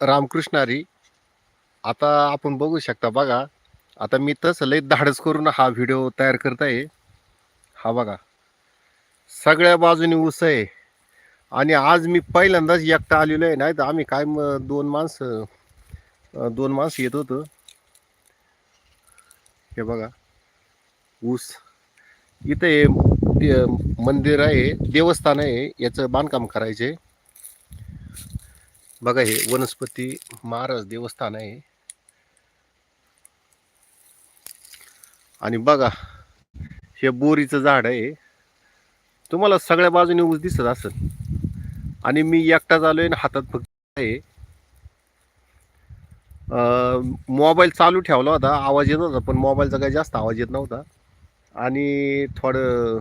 रामकृष्णारी आता आपण बघू शकता बघा आता मी तसं लई धाडस करून हा व्हिडिओ तयार करत आहे. हा बघा सगळ्या बाजूनी ऊस आहे. आणि आज मी पहिल्यांदाच एकटा आलेलो आहे नाही तर आम्ही काय म दोन माणसं दोन माणसं येत होतं. हे बघा ऊस. इथं मंदिर आहे देवस्थान आहे याचं बांधकाम करायचे बघा हे वनस्पती महाराज देवस्थान आहे. आणि बघा हे बोरीचं झाड आहे. तुम्हाला सगळ्या बाजूने ऊस दिसत असेल. आणि मी एकटाच आलोय आणि हातात फक्त आहे. मोबाईल चालू ठेवला होता आवाज येत होता पण मोबाईलचा काही जास्त आवाज येत नव्हता. आणि थोडं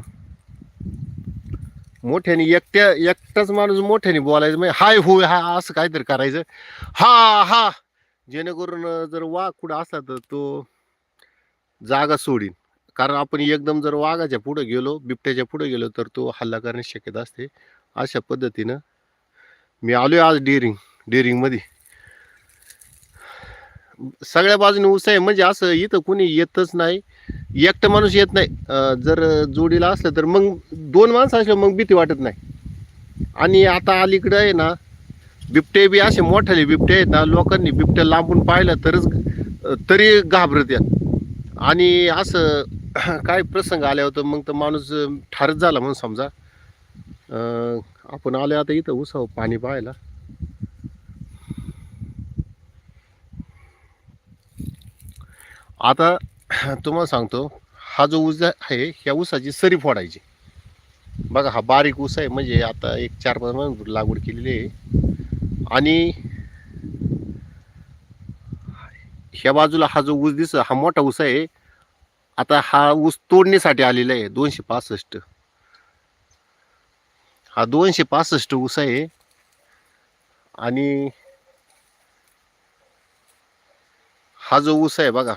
मोठ्याने एकट्या एकटाच माणूस मोठ्याने बोलायचं म्हणजे हाय होय हा असं काहीतरी करायचं. हा हा. जेणेकरून जर वाघ कुठं असला तर तो जागा सोडीन. कारण आपण एकदम जर वाघाच्या पुढे गेलो बिबट्याच्या पुढे गेलो तर तो हल्ला करण्याची शक्यता असते. अशा पद्धतीनं मी आलोय आज डेअरिंग डेअरिंगमध्ये. सगळ्या बाजूने ऊस आहे. म्हणजे असं इथं कुणी येतच नाही. एकटं माणूस येत नाही. अं, जर जोडीला असलं तर मग दोन माणसं असलं मग भीती वाटत नाही. आणि आता अलीकडं आहे ना बिबटे बी असे मोठाले बिबटे आहेत ना लोकांनी बिबट्या लांबून पाहिलं तरच अं, तरी घाबरत यात आणि असं काय प्रसंग आल्या होतं मग तर माणूस अं, ठारच झाला म्हणून समजा. अं, आपण आले आता इथं उसाव पाणी पाहायला. आता तुम्हाला सांगतो हा जो ऊस आहे ह्या ऊसाची सरी फोडायची. बघा हा बारीक ऊस आहे म्हणजे आता एक चार पाच महिने लागवड केलेली आहे. आणि ह्या बाजूला हा जो ऊस दिसतो हा मोठा ऊस आहे. आता हा ऊस तोडणीसाठी आलेला आहे दोनशे पासष्ट. हा दोनशे पासष्ट ऊस आहे. आणि हा जो ऊस आहे बघा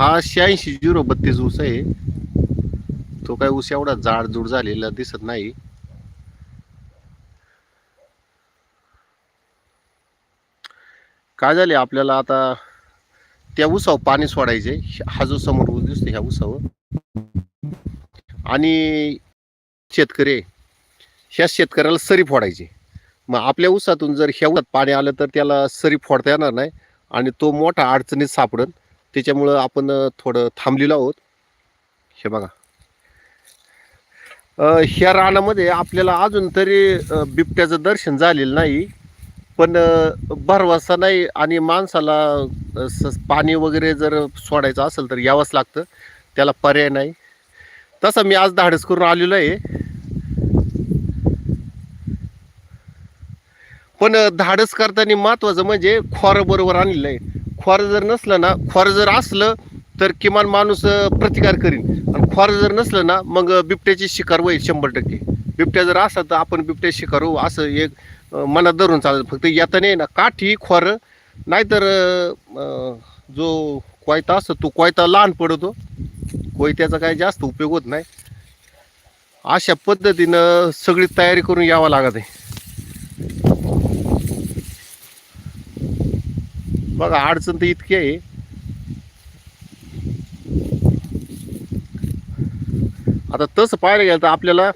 हा शहाऐंशी झिरो बत्तीस ऊस आहे. तो काय ऊस एवढा जाडजूड झालेला दिसत नाही. काय झाले आपल्याला आता त्या ऊसावर पाणी सोडायचे. हा जो समोर ऊस दिसतो ह्या ऊसावर. आणि शेतकरी ह्या शेतकऱ्याला सरी फोडायची. मग आपल्या ऊसातून जर ह्या उसात पाणी आलं तर त्याला सरी फोडता येणार नाही. आणि तो मोठा अडचणीत सापडन त्याच्यामुळं आपण थोडं थांबलेलो आहोत. हे बघा. ह्या रानामध्ये आपल्याला अजून तरी बिबट्याचं दर्शन झालेलं नाही. पण भरवासा भरवसा नाही आणि माणसाला स- पाणी वगैरे जर सोडायचं असेल तर यावंच लागतं. त्याला पर्याय नाही. तसं मी आज धाडस करून आलेलो आहे. पण धाडस करताना महत्वाचं म्हणजे खोरं बरोबर आणलेलं आहे. खोर जर नसलं ना खोर जर असलं तर किमान माणूस प्रतिकार करीन. आणि खोर जर नसलं ना मग बिबट्याची शिकार होईल शंभर टक्के. बिबट्या जर असला तर आपण बिबट्या शिकार होऊ असं एक मनात धरून चालत. फक्त येता नाही ना काठी खोर. नाहीतर जो कोयता असतो तो कोयता लहान पडतो. कोयत्याचा काही जास्त उपयोग होत नाही. अशा पद्धतीनं सगळी तयारी करून यावं लागत आहे. बघा अडचण तर इतकी आहे. आता तसं पाहायला गेलं तर आपल्याला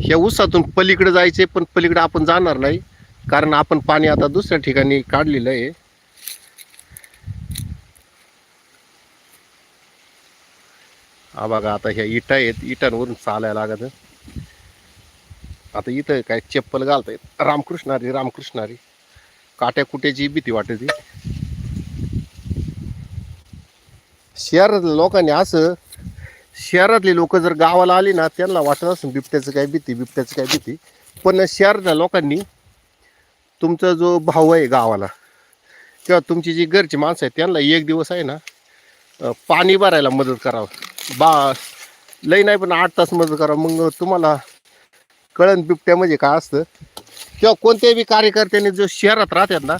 ह्या उसातून पलीकडे जायचे पण पलीकडे आपण जाणार नाही. कारण आपण पाणी आता दुसऱ्या ठिकाणी काढलेलं आहे. हा बघा आता ह्या इटा आहेत इटांवरून चालायला लागत आता इथं काय चप्पल घालत आहेत रामकृष्णारी रामकृष्णारी काट्या कुट्याची भीती वाटते शहरातल्या लोकांनी असं शहरातले लोक जर गावाला आली ना त्यांना वाटत असं बिबट्याचं काय भीती बिबट्याचं काय भीती. पण शहरातल्या लोकांनी तुमचा जो भाऊ आहे गावाला किंवा तुमची जी घरची माणसं आहेत त्यांना एक दिवस आहे ना पाणी भरायला मदत करावं. बा लई नाही पण आठ तास मदत करावं. मग तुम्हाला कळण बिबट्या म्हणजे काय असतं? किंवा कोणत्याही कार्यकर्त्याने कार्यकर्त्यांनी जो शहरात राहतात ना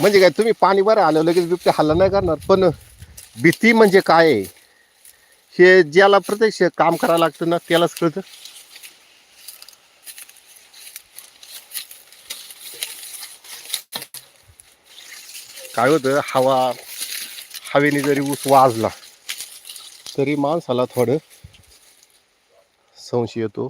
म्हणजे काय तुम्ही पाणी बरं आलं लगेच बिबट्या हल्ला नाही करणार. पण भीती म्हणजे काय आहे? हे ज्याला प्रत्यक्ष काम करावं लागतं ना त्यालाच कळतं. काय होतं हवा हवेने जरी ऊस वाजला तरी माणसाला थोडं संशय येतो.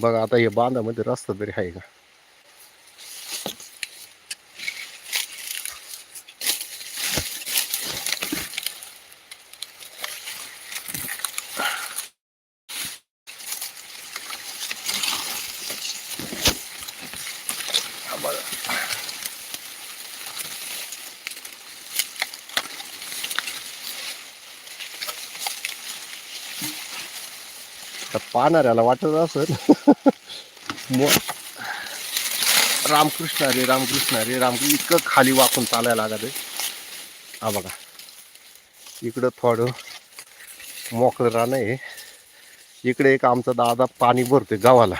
बघा आता हे बांधामध्ये रस्ता तरी आहे का? हा पाहणाऱ्याला वाटत असेल. मो- रामकृष्ण रे रामकृष्ण रे रामकृष्ण इतकं खाली वाकून चालायला लागत आहे. हा बघा. इकडं थोडं मोकळं रान आहे. इकडे एक आमचा दादा पाणी भरतोय गावाला.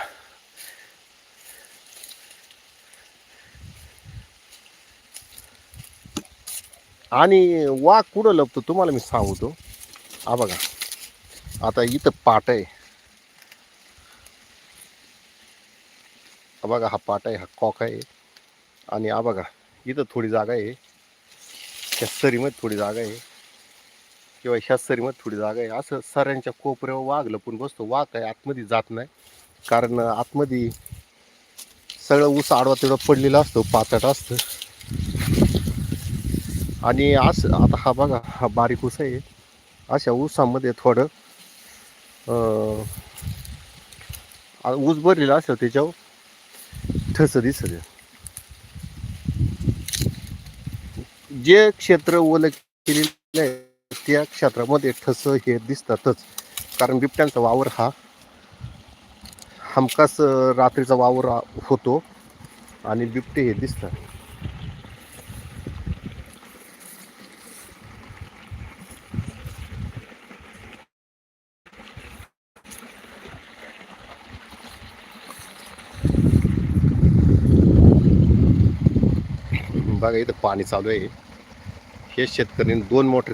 आणि वाघ कुठं लपतो तुम्हाला मी सांगतो. हा बघा. आता इथं पाट आहे. बघा हा पाट आहे हा कॉक आहे. आणि हा बघा इथं थोडी जागा आहे. त्या सरीमध्ये थोडी जागा आहे. किंवा ह्या सरीमध्ये थोडी जागा आहे. असं सऱ्यांच्या कोपऱ्यावर वाघ लपून बसतो. वाघ काय आतमध्ये जात नाही. कारण आतमध्ये सगळं ऊस आडवा तेवढा पडलेला असतो पाचट असतं. आणि असं आता हा बघा हा बारीक ऊस आहे. अशा ऊसामध्ये थोडं ऊस भरलेला असतो त्याच्यावर. ठस दिसत जे क्षेत्र ओलं केलेलं आहे त्या क्षेत्रामध्ये ठस हे दिसतातच. कारण बिबट्यांचा वावर हा हमखास रात्रीचा वावर होतो आणि बिबटे हे दिसतात. बघा इथं पाणी चालू आहे. हे शेतकऱ्यांनी दोन मोटर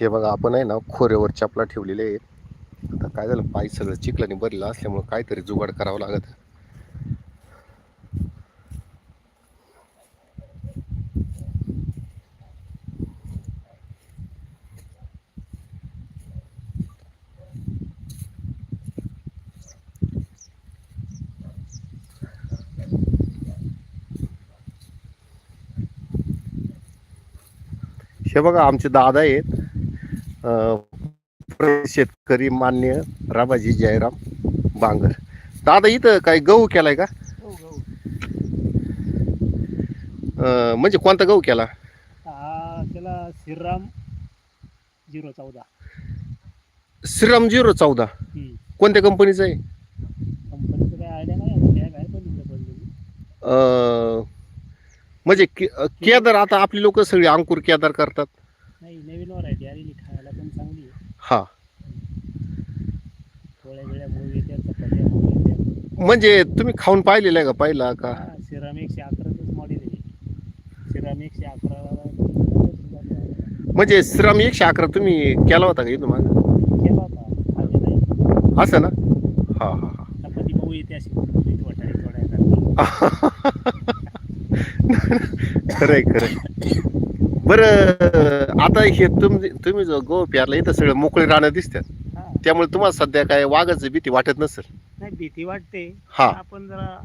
हे बघा आपण आहे ना खोऱ्यावर चपला ठेवलेले आहेत. आता काय झालं पाय सगळं चिखलाने भरलेलं असल्यामुळे काहीतरी जुगाड करावं लागत. हे बघा आमचे दादा आहेत. शेतकरी मान्य राबाजी जयराम बांगर. दादा इथं काय गहू केलाय का? हो अं, म्हणजे कोणता गहू केला? हा त्याला श्रीराम झिरो चौदा. श्रीराम झिरो चौदा. कोणत्या कंपनीचं आहे? कंपनीचं काय आयडिया नाही आता काय काय पण इकडे बनलेली. अं, म्हणजे केदार आता आपली लोक सगळी अंकुर केदार करतात. नाही नवीन व्हरायटी आलेली खायला पण चांगली आहे हा. पोळ्या वेळ्या मूळ येत्या चपात्या मूळ येत्या म्हणजे तुम्ही खाऊन पाहिलेलं आहे का पहिला का? हा श्रीराम एकशे अकराचंच मॉडेल आहे. श्रीराम एकशे अकरा म्हणजे श्रीराम एकशे अकरा तुम्ही केला होता का इथं माग? केला होता. खाल्ले नाही. असं ना? हा हा हा. चपाती मऊ येते अशी. कुरकुरीत वाटाणे थोड्या खरंय खरंय. बरं आता हे तुम्ही तुम्ही जो गो प्यारला इथं सगळं मोकळे राहणं दिसतात. हा. त्यामुळे तुम्हाला सध्या काय वाघाची भीती वाटत नसेल? नाही भीती वाटते. हा. आपण जरा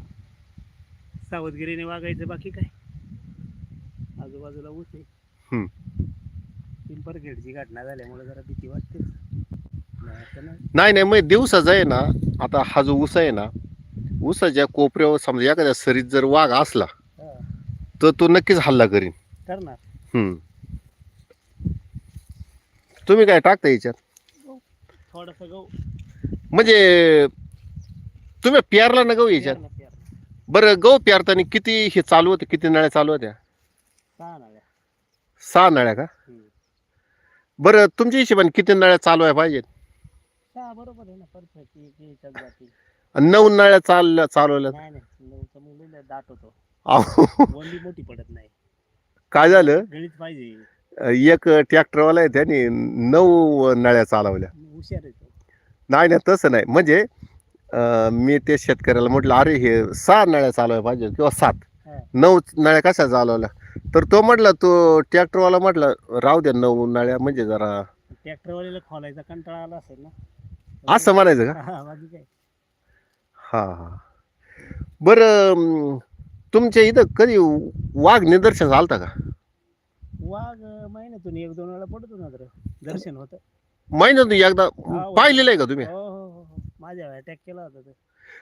सावधगिरीने वागायचं बाकी काय? आजूबाजूला ऊस आहे. हम्म. पिंपरखेडची घटना झाल्यामुळे जरा भीती वाटते. नाही असं नाही. नाही नाही मग दिवसाचा आहे ना आता हा जो ऊस आहे ना ऊसाच्या कोपऱ्यावर समजा एखाद्या सरीत जर वाघ असला हा, तर तो नक्कीच हल्ला करीन. करणार. तुम्ही काय टाकता याच्यात? थोडस गहू. म्हणजे तुम्ही पेरला ना गहू याच्यात. बरं गहू पेरताना किती हे चालू होते किती नळ्या चालू होत्या? सहा नाळ्या. सहा नळ्या का. बरं तुमच्या हिशोबाने किती नळ्या चालू आहे पाहिजेत? नऊ नळ्या चाल चालवल्या? दाट होतो. मोठी पडत नाही. काय झालं? गणित पाहिजे. एक ट्रॅक्टरवाला आहे त्याने नऊ नळ्या चालवल्या. हुशार आहे तो. नाही नाही तसं नाही. म्हणजे अं, मी ते शेतकऱ्याला म्हटलं अरे हे सहा नळ्या चालवायला पाहिजे किंवा सात. हा. नऊ नळ्या कशा चालवल्या? तर तो म्हटला तो ट्रॅक्टरवाला म्हटलं राहू द्या नऊ नळ्या म्हणजे जरा. ट्रॅक्टरवाल्याला खोलायचा कंटाळा आला असेल ना? असं म्हणायचं का? हा, बाकी काय? हा हा. बरं अं, तुमच्या इथं कधी वाघ निदर्शन झालता का? वाघ अं, महिन्यातून एक दोन वेळा पडतो ना तर दर्शन होतं. महिन्यातून एकदा हा, पाहिलेलं आहे का तुम्ही? हो हो हो हो. माझ्या अटॅक केला होता तो.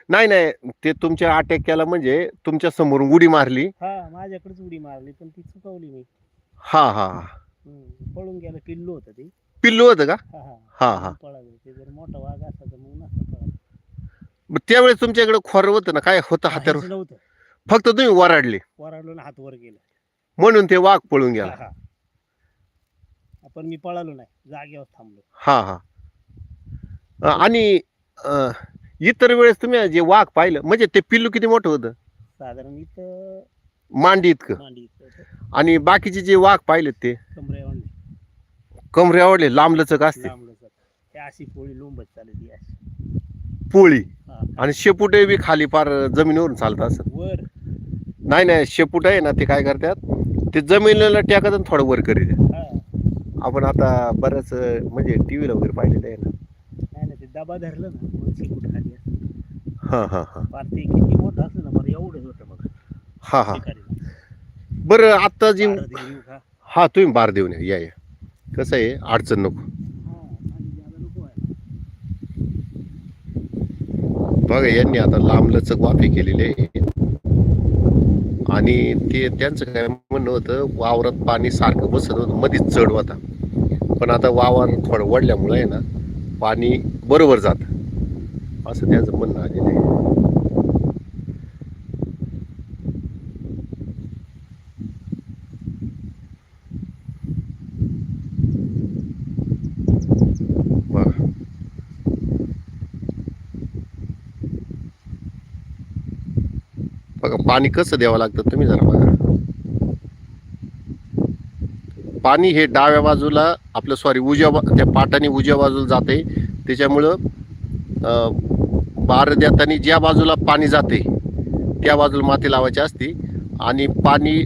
नाही नाही. ते तुमच्या अटॅक केला म्हणजे तुमच्या समोरून उडी मारली. हा माझ्याकडेच उडी मारली पण ती चुकवली मी. हा हा. हम्म, पळून गेलं किल्लो होतं ते. पिल्लू होतं का? हा हा. हा हा. पळालं ते जर मोठा वाघ असता तर मग नसतं पळालं. मग त्यावेळेस तुमच्याकडे खोर होतं ना? काय होतं हात्यावर काहीच नव्हतं. फक्त तुम्ही वराडले. वराडलो ना हात वर गेलं. म्हणून ते वाघ पळून गेला. हा, हा. पण मी पळालो नाही जागेवर थांबलो. हा हा. अं, आणि अं, इतर वेळेस तुम्ही जे वाघ पाहिलं म्हणजे ते पिल्लू किती मोठं होतं? साधारण इथं मांडी इतकं. मांडी होतं. आणि बाकीचे जे वाघ पाहिले ते? कमरे वाढले कमरे आवडले लांबलचक असते लांबलं हे अशी पोळी लोंबत चालली अशी. पोळी. हा. आणि शेपुटे बी खाली पार जमिनीवरून चालत असत वर. नाही नाही शेपूट आहे ना ते काय करतात? ते जमिनीला टाकत आणि थोडं वर करीत हा. आपण आता बरंच म्हणजे टी व्हीला वगैरे पाहिलेलं आहे ना. नाही ते डबा धरलं ना शिकूट खाली. हा हा हा. फार ते किती मोठं असलं ना मला एवढंच होतं मग हा हा. बरं आता जी बारा येऊ का? हा तुम्ही बार देऊन या या या. कसं आहे? अडचण नको. हा, नको व्हायला. बघा यांनी आता लांब लचक वाफे केलेले आहे आणि ते त्यांचं काय म्हणणं होतं वावरात पाणी सारखं बसत होतं मध्येच चढ होता. पण आता वावर थोडं वडल्यामुळं आहे ना पाणी बरोबर जातं. असं त्यांचं म्हणणं आलेलं आहे. बघा पाणी कसं द्यावं लागतं तुम्ही जरा बघा. पाणी हे डाव्या बाजूला आपलं सॉरी उजव्या बा- त्या पाटाने उजव्या बाजूला जाते. त्याच्यामुळं बार देताना ज्या बाजूला पाणी जाते त्या बाजूला माती लावायची असते. आणि पाणी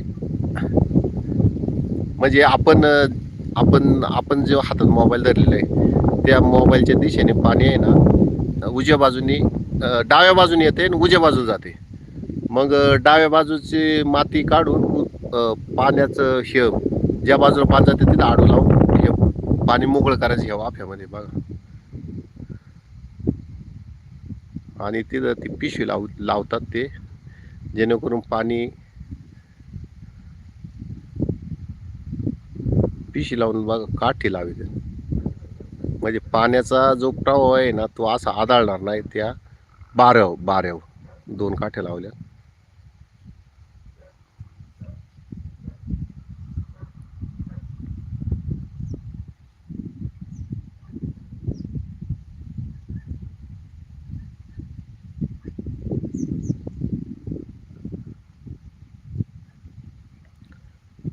म्हणजे आपण आपण आपण जो हातात मोबाईल धरलेला आहे त्या मोबाईलच्या दिशेने पाणी आहे ना उजव्या बाजूने डाव्या बाजूने येते आणि उजव्या बाजूला जाते. मग डाव्या बाजूची माती काढून पाण्याचं हे ज्या बाजूला पाणी जाते तिथं आडू लावून हे पाणी मोकळं करायचं ह्या वाफ्यामध्ये बघा. आणि तिथं ती पिशवी लाव लावतात ते जेणेकरून पाणी पिशी लावून बघा काठी लावी म्हणजे पाण्याचा जो प्रवाह आहे ना तो असा आदळणार नाही त्या बारव बारव दोन काठ्या लावल्या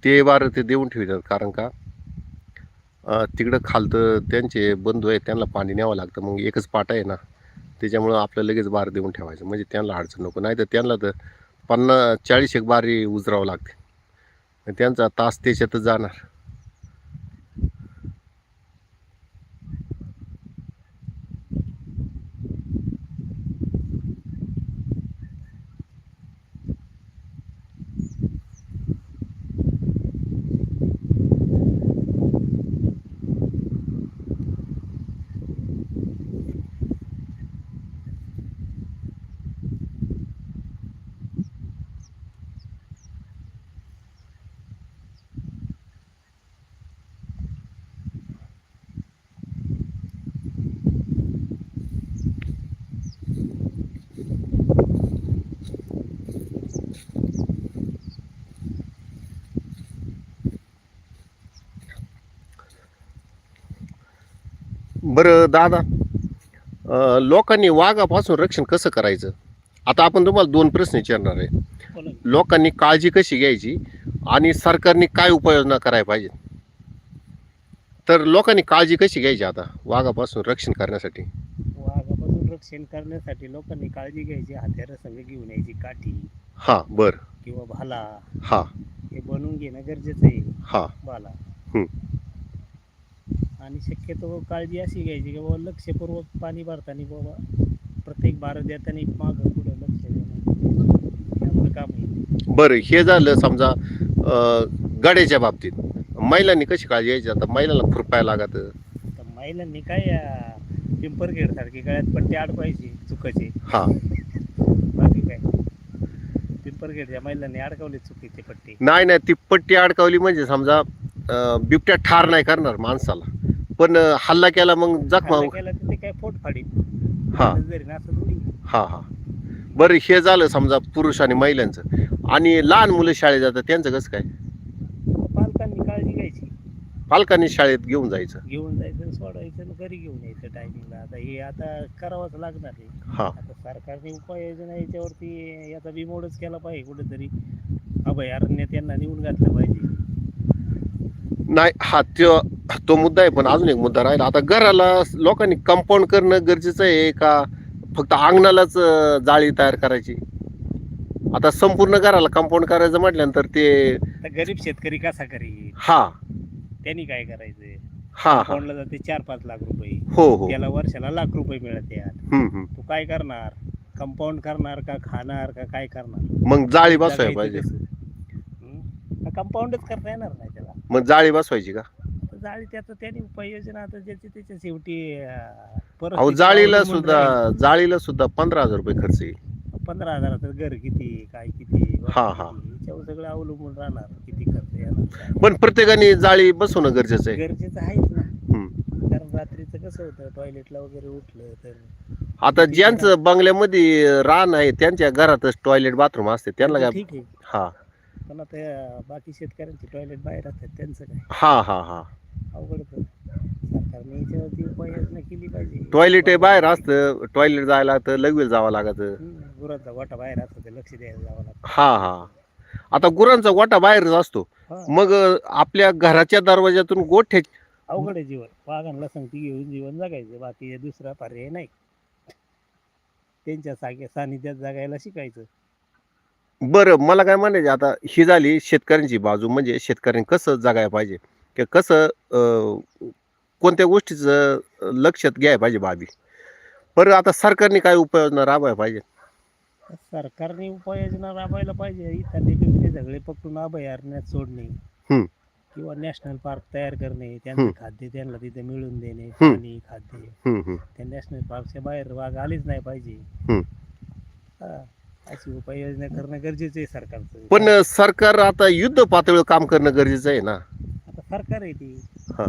ते बार ते देऊन ठेवतात. कारण का? तिकडं खालतं त्यांचे बंधू आहेत त्यांना पाणी न्यावं लागतं. मग एकच पाटा आहे ना त्याच्यामुळं आपल्याला लगेच बार देऊन ठेवायचं. म्हणजे त्यांना अडचण नको. नाही तर त्यांना तर पन्नास चाळीस एक बारी उजरावं लागते. त्यांचा तास त्याच्यातच जाणार. बरं दादा. लोकांनी वाघापासून रक्षण कसं करायचं? आता आपण तुम्हाला दोन प्रश्न विचारणार आहे. लोकांनी काळजी कशी घ्यायची आणि सरकारने काय उपाययोजना करायला पाहिजे? तर लोकांनी काळजी कशी घ्यायची आता वाघापासून रक्षण करण्यासाठी? वाघापासून रक्षण करण्यासाठी लोकांनी काळजी घ्यायची हत्यारं सगळे घेऊन यायची काठी हा बर. किंवा भाला. हा. हे बनवून घेणं गरजेचं आहे. हा. भाला. आणि शक्यतो काळजी अशी घ्यायची की बाबा लक्षपूर्वक पाणी भरताना बाबा प्रत्येक बार देताना मागं पुढं लक्ष देणं हे आपलं काम आहे बरं हे झालं समजा गाड्याच्या बाबतीत. महिलांनी कशी काळजी घ्यायची? आता महिलांना खुरपाय लागत तर महिलांनी काय पिंपरखेड सारखी गळ्यात पट्टी अडकवायची चुकाची हा. बाकी काय पिंपरखेडच्या महिलांनी अडकवली चुकीची पट्टी. नाही नाही ती पट्टी अडकावली म्हणजे समजा अं, बिबट्या ठार नाही करणार माणसाला. पण हल्ला केला मग जखमा हल्ला केला तर ते काय पोट हा. जरी ना असं थोडी हा हा. बरं हे झालं समजा पुरुष आणि महिलांचं. आणि लहान मुलं शाळेत जातात त्यांचं कसं काय? पालकांनी काळजी घ्यायची. पालकांनी शाळेत घेऊन जायचं. घेऊन जायचं सोडायचं आणि घरी घेऊन यायचं टायमिंगला आता हे आता करावंच लागणार आहे. हा. आता सरकारने उपाययोजना याच्यावरती याचा बिमोडच केला पाहिजे कुठेतरी. अभयारण्यात यांना नेऊन घातलं पाहिजे. नाही हा तो तो मुद्दा आहे पण अजून एक मुद्दा राहिला. आता घराला लोकांनी कंपाऊंड करणं गरजेचं आहे का? फक्त अंगणालाच जाळी तयार करायची? आता संपूर्ण घराला कंपाऊंड करायचं म्हटल्यानंतर ते गरीब शेतकरी कसा करील? हा. त्यांनी काय करायचं? हा हा. कोणला जाते चार पाच लाख रुपये. हो हो. त्याला वर्षाला लाख रुपये मिळत हम्म, हम्म. तू काय करणार? कंपाऊंड करणार का खाणार का काय करणार? मग जाळी बसवायला पाहिजे. कंपाऊंडच करता येणार नाही त्याला. मग जाळी बसवायची का जाळी त्याचं त्याने उपाययोजना आता ज्याची त्याच्या शेवटी अं, अहो जाळीला अवलंबून सुद्धा. जाळीला सुद्धा पंधरा हजार रुपये खर्च येईल पंधरा हजाराचं घर किती काय किती हा, हा. याच्यावर सगळं अवलंबून राहणार किती खर्च येणार काय. पण प्रत्येकाने जाळी बसवणं गरजेचं आहे गरजेचं आहेच ना हम्म. कारण रात्रीचं कसं होतं टॉयलेटला वगैरे उठलं तर आता ज्यांचं बंगल्यामध्ये रान आहे त्यांच्या घरातच टॉयलेट बाथरूम असते त्यांना काय ठीक आहे हा पण आता बाकी शेतकऱ्यांचे टॉयलेट बाहेर असतात त्यांचं काय? हा हा हा. अवघड होतं. सरकारने याच्यावरती उपाययोजना केली पाहिजे. टॉयलेट बाहेर असतं टॉयलेट जायला तर लगेच जावं लागत. हम्म, गुरांचा गोठा बाहेर असतो ते लक्ष द्यायला जावं लागतं. हा हा. आता गुरांचा गोठा बाहेरच असतो. हा. मग अं, आपल्या घराच्या दरवाजातून गोठ्या अवघड आहे जीवन. वाघांना संगती घेऊन जीवन जगायचं. बाकी हे दुसरा पर्याय नाही. त्यांच्या सागे सानिध्यात जगायला शिकायचं. बरं मला काय म्हणायचे आता ही झाली शेतकऱ्यांची बाजू म्हणजे शेतकऱ्यांनी कसं जगायला पाहिजे की कसं अं, कोणत्या गोष्टीचं लक्षात घ्यायला पाहिजे बाबी बरं आता सरकारने काय उपाययोजना राबवायला पाहिजे सरकारने उपाययोजना राबवायला पाहिजे इथले सगळे पकडून अभयारण्यात सोडणे हम्म. किंवा नॅशनल पार्क तयार करणे त्यांचे हम्म. खाद्य त्यांना तिथे मिळून देणे हम्म. पाणी खाद्य हम्म, हम्म. त्या नॅशनल पार्कच्या बाहेर वाघ आलेच नाही पाहिजे हम्म. हा, अशी उपाययोजना करणं गरजेचं आहे सरकारचं. पण सरकार आता युद्ध पातळीवर काम करणं गरजेचं आहे ना? आता सरकार आहे ती. हा.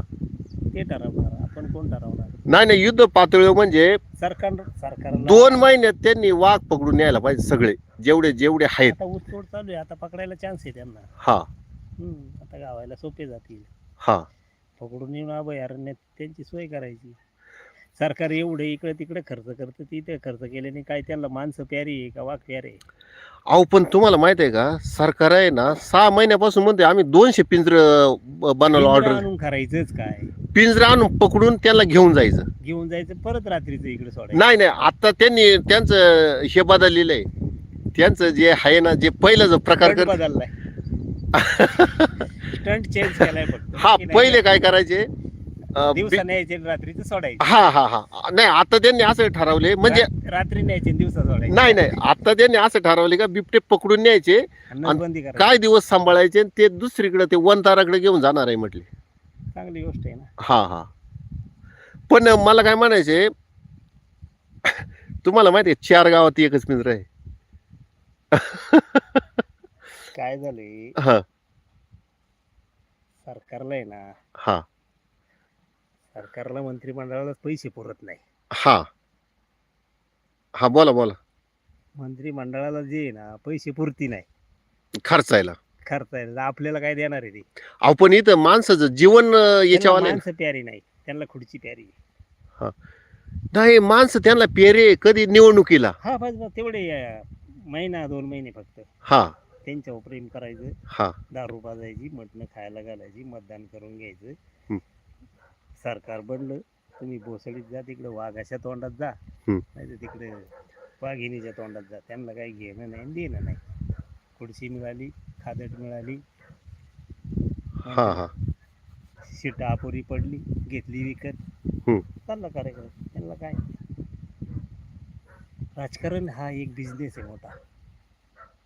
ते ठरवणार आपण कोण ठरवणार? नाही नाही युद्ध पातळीवर म्हणजे सरकार सरकारला दोन महिन्यात त्यांनी वाघ पकडून यायला पाहिजे सगळे जेवढे जेवढे आहेत. आता ऊसतोड चालू आहे आता पकडायला चान्स आहे त्यांना. हा. हम्म, आता गावायला सोपे जातील. हा. पकडून येऊन अभयारण्यात त्यांची सोय करायची. सरकार एवढे इकडे तिकडे खर्च करतं तिथे खर्च केल्याने काय त्यांना माणसं प्यारी आहे का वाघ प्यारे आहे? अहो पण तुम्हाला माहीत आहे का? सरकार आहे ना सहा महिन्यापासून म्हणते आम्ही दोनशे पिंजर बनवलं ऑर्डर आणून करायचंच काय? पिंजरा आणून पकडून त्यांना घेऊन जायचं. घेऊन जायचं परत रात्रीचं इकडे सोडायचं. नाही नाही आता त्यांनी त्यांचं हे बदललेलं आहे. त्यांचं जे आहे ना जे पहिलं जो प्रकार कर बदललाय. स्टंट चेंज केलाय फक्त. हा बाकी नाही. पहिले काय करायचे? दिवसा न्यायचे आणि रात्रीचं सोडायचे. हा हा हा. नाही आता त्यांनी असं ठरवले म्हणजे रा- रात्री न्यायचे आणि दिवसा सोडायचे. नाही नाही. आता त्यांनी असं ठरवले का बिबटे पकडून न्यायचे आणि नसबंदी करायची. काय दिवस सांभाळायचे आणि ते दुसरीकडे ते वनताराकडे घेऊन जाणार आहे म्हटले. चांगली गोष्ट आहे ना. हा हा. पण मला काय म्हणायचे तुम्हाला माहिती आहे चार गावात एकच मित्र आहे. काय झालंय? हा. सरकारला आहे ना हा. सरकारला मंत्रिमंडळाला पैसे पुरत नाही. हा. हा बोला बोला. मंत्रिमंडळाला जे आहे ना पैसे पुरती नाही. खर्चायला. खर्चायला आपल्याला काय देणार आहे ते. अहो पण इथं माणसाचं जीवन अं, त्यांना याच्यावाले माणसं प्यारी नाही त्यांना खुर्ची प्यारी आहे. नाही माणसं त्यांना पेरे कधी निवडणुकीला. हा बस बस तेवढे अं, महिना दोन महिने फक्त. हा. त्यांच्यावर प्रेम करायचं. हा. दारू पाजायची मटणं खायला घालायची मतदान करून घ्यायचं. हं. सरकार बनलं तुम्ही भोसडीत जा तिकडे वाघाच्या तोंडात जा. नाही तर तिकडे वाघिणीच्या तोंडात जा. त्यांना काही घेणं नाही आणि देणं नाही. खुर्ची मिळाली खादट मिळाली. हा हा. सीट अपुरी पडली घेतली विकत. चालला कार्यक्रम. त्यांना काय? राजकारण हा एक बिझनेस आहे मोठा.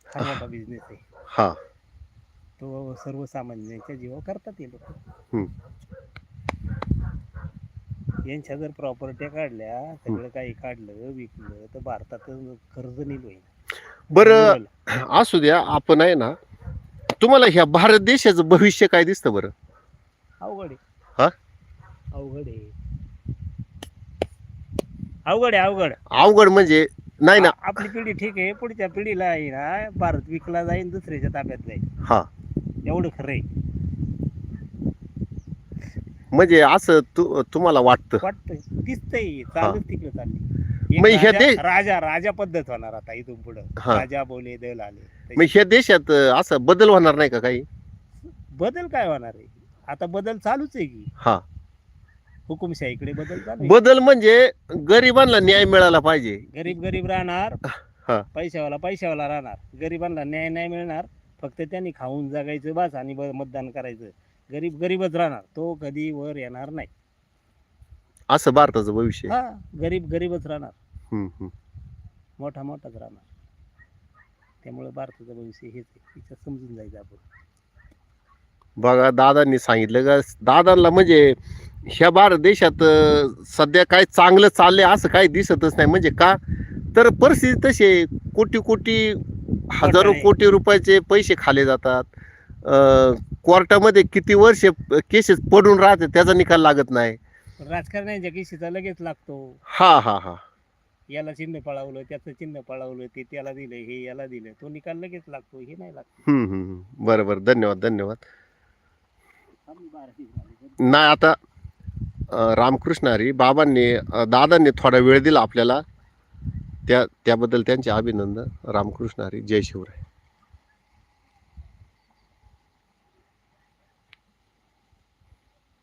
हा मोठा बिझनेस आहे. हा. तो सर्वसामान्यांच्या जीवावर करतात हे लोक. यांच्या जर प्रॉपर्ट्या काढल्या सगळं काही काढलं विकलं तर भारतात कर्ज नील होईल. बरं. असू द्या आपण आहे ना तुम्हाला ह्या भारत देशाचं भविष्य काय दिसतं बरं? अवघड आहे. हा? अवघड आहे. अवघड आहे अवघड. अवघड म्हणजे नाही ना. आ- आपली पिढी ठीक आहे पुढच्या पिढीला आहे ना भारत विकला जाईल दुसऱ्याच्या ताब्यात जाईल. हा. एवढं खरं आहे. म्हणजे असं तु तुम्हाला वाटतं? वाटतंय. दिसतंय. तिकडे चालली. मग एक ह्या राजा- राजा राजा पद्धत होणार आता इथून पुढं. हा. राजा बोले दल आले. मग ह्या देशात अं, असं बदल होणार नाही का काही? बदल काय होणार आहे? आता बदल चालूच आहे की. हा. हुकुमशाहीकडे बदल चालू आहे. बदल म्हणजे गरिबांना न्याय मिळाला पाहिजे. गरीब गरीब राहणार. हा. पैशावाला पैशावाला राहणार. गरिबांना न्याय नाही मिळणार. फक्त त्यांनी खाऊन जगायचं बस आणि ब- मतदान करायचं. गरीब गरीबच राहणार. तो कधी वर येणार नाही. असं भारताचं भविष्य आहे. हा गरीब गरीबच राहणार. हम्म, हम्म. मोठा मोठाच राहणार. त्यामुळे भारताचं भविष्य हेच आहे. समजून जायचं आपण. बघा दादांनी सांगितलं का दादांना म्हणजे ह्या भारत देशात अं, सध्या काय चांगलं चाललंय असं काही दिसतच नाही. म्हणजे का? तर परिस्थिती तशी आहे. कोटी कोटी हजारो. कोटी रुपयाचे पैसे खाले जातात. कोर्टामध्ये किती वर्ष केसेस पडून राहते त्याचा निकाल लागत नाही. राजकारण्यांच्या किशीचा लगेच लागतो. हा हा हा. याला चिन्ह पळावलं त्याचं चिन्ह पळावलं ते त्याला दिलं हे याला दिलं तो निकाल लगेच लागतो हे नाही लागतो. हम्म. बरं बरं. धन्यवाद धन्यवाद. नाही आता अं, रामकृष्ण हरी बाबांनी अं, दादांनी थोडा वेळ दिला आपल्याला. त्या त्याबद्दल त्यांचे अभिनंदन. रामकृष्ण हरी जय शिवराय.